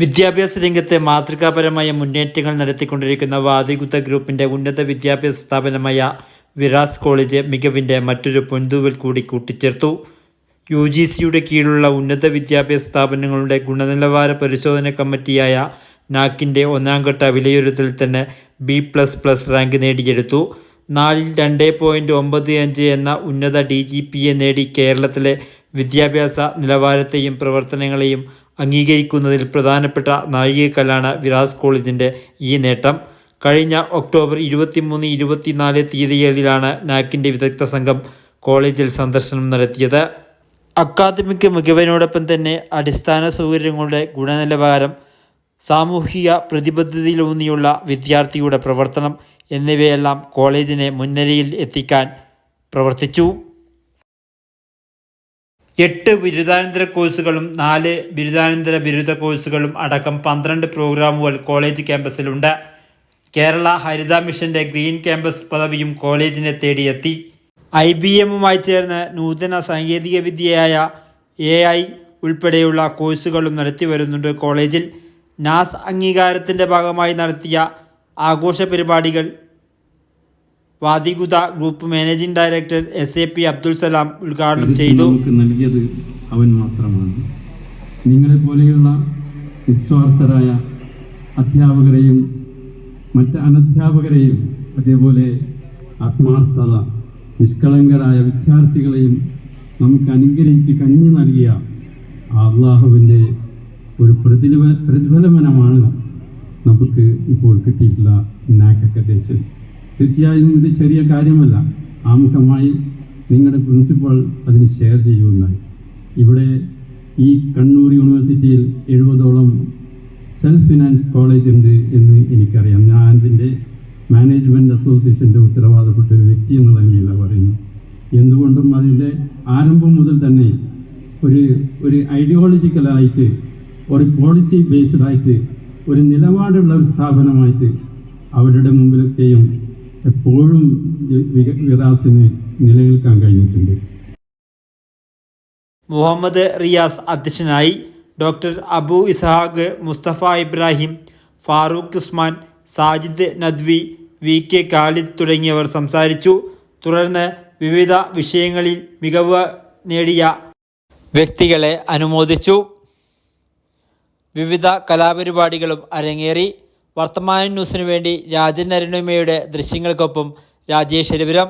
വിദ്യാഭ്യാസ രംഗത്തെ മാതൃകാപരമായ മുന്നേറ്റങ്ങൾ നടത്തിക്കൊണ്ടിരിക്കുന്ന വാദികുത്ത ഗ്രൂപ്പിന്റെ ഉന്നത വിദ്യാഭ്യാസ സ്ഥാപനമായ വിരാസ് കോളേജ് മികവിന്റെ മറ്റൊരു പൊൻതൂവൽ കൂടി കൂട്ടിച്ചേർത്തു. യു ജി സിയുടെ കീഴിലുള്ള ഉന്നത വിദ്യാഭ്യാസ സ്ഥാപനങ്ങളുടെ ഗുണനിലവാര പരിശോധന കമ്മിറ്റിയായ നാക്കിന്റെ ഒന്നാംഘട്ട വിലയിരുത്തൽ തന്നെ ബി പ്ലസ് പ്ലസ് റാങ്ക് നേടിയെടുത്തു. നാലിൽ രണ്ട് പോയിന്റ് ഒമ്പത് അഞ്ച് എന്ന ഉന്നത ഡി ജി പി എ നേടി കേരളത്തിലെ വിദ്യാഭ്യാസ നിലവാരത്തെയും പ്രവർത്തനങ്ങളെയും അംഗീകരിക്കുന്നതിൽ പ്രധാനപ്പെട്ട നാഴികക്കല്ലാണ് വിരാസ് കോളേജിന്റെ ഈ നേട്ടം. കഴിഞ്ഞ ഒക്ടോബർ ഇരുപത്തിമൂന്ന് ഇരുപത്തിനാല് തീയതികളിലാണ് നാക്കിന്റെ വിദഗ്ധ സംഘം കോളേജിൽ സന്ദർശനം നടത്തിയത്. അക്കാദമിക് മികവിനോടൊപ്പം തന്നെ അടിസ്ഥാന സൗകര്യങ്ങളുടെ ഗുണനിലവാരം സാമൂഹിക പ്രതിബദ്ധതയിലൂന്നിയുള്ള വിദ്യാർത്ഥിയുടെ പ്രവർത്തനം എന്നിവയെല്ലാം കോളേജിനെ മുൻനിരയിൽ എത്തിക്കാൻ പ്രവർത്തിച്ചു. എട്ട് ബിരുദാനന്തര കോഴ്സുകളും നാല് ബിരുദാനന്തര ബിരുദ കോഴ്സുകളും അടക്കം പന്ത്രണ്ട് പ്രോഗ്രാമുകൾ കോളേജ് ക്യാമ്പസിലുണ്ട്. കേരള ഹരിത മിഷന്റെ ഗ്രീൻ ക്യാമ്പസ് പദവിയും കോളേജിനെ തേടിയെത്തി. ഐ ബി എമ്മുമായി ചേർന്ന് നൂതന സാങ്കേതിക വിദ്യയായ എ ഐ ഉൾപ്പെടെയുള്ള കോഴ്സുകളും നടത്തി വരുന്നുണ്ട് കോളേജിൽ. നാസ് അംഗീകാരത്തിന്റെ ഭാഗമായി നടത്തിയ ആഘോഷ പരിപാടികൾ വാദികുത group managing director S A P Abdul Salam ഉദ്ഘാടനം ചെയ്തു. നൽകിയത് അവൻ മാത്രമാണ്. നിങ്ങളെ പോലെയുള്ള നിസ്വാർത്ഥരായ അധ്യാപകരെയും മറ്റ് അനധ്യാപകരെയും അതേപോലെ ആത്മാർത്ഥത നിഷ്കളങ്കരായ വിദ്യാർത്ഥികളെയും നമുക്ക് അനുഗ്രഹിച്ച് കഞ്ഞി നൽകിയ അള്ളാഹുവിന്റെ ഒരു പ്രതിഫല പ്രതിഫലമനമാണ് നമുക്ക് ഇപ്പോൾ കിട്ടിയിട്ടുള്ള നാക്കൊക്കെ ദേശം. തീർച്ചയായും ഇത് ചെറിയ കാര്യമല്ല. ആമുഖമായി നിങ്ങളുടെ പ്രിൻസിപ്പൾ അതിന് ഷെയർ ചെയ്യുകയുണ്ടായി ഇവിടെ ഈ കണ്ണൂർ യൂണിവേഴ്സിറ്റിയിൽ എഴുപതോളം സെൽഫ് ഫിനാൻസ് കോളേജ് ഉണ്ട് എന്ന് എനിക്കറിയാം. ഞാൻ അതിന്റെ മാനേജ്മെന്റ് അസോസിയേഷന്റെ ഉത്തരവാദപ്പെട്ട ഒരു വ്യക്തി എന്നുള്ള നിലയിലാണ് പറയുന്നു എന്തുകൊണ്ടും അതിന്റെ ആരംഭം മുതൽ തന്നെ ഒരു ഒരു ഐഡിയോളജിക്കലായിട്ട് ഒരു പോളിസി ബേസ്ഡായിട്ട് ഒരു നിലപാടുള്ള ഒരു സ്ഥാപനമായിട്ട് അവരുടെ മുമ്പിലൊക്കെയും എപ്പോഴും വികാസിന് നിലനിൽക്കാൻ കഴിഞ്ഞിട്ടുണ്ട്. മുഹമ്മദ് റിയാസ് അധ്യക്ഷനായി doctor Abu Ishaq Mustafa Ibrahim Farooq Usman Sajid Nadvi V K Khalid തുടങ്ങിയവർ സംസാരിച്ചു. തുടർന്ന് വിവിധ വിഷയങ്ങളിൽ മികവ് നേടിയ വ്യക്തികളെ അനുമോദിച്ചു. വിവിധ കലാപരിപാടികളും അരങ്ങേറി. വർത്തമാന ന്യൂസിനു വേണ്ടി രാജൻ അരുണിമയുടെ ദൃശ്യങ്ങൾക്കൊപ്പം രാജേഷ് രവിരം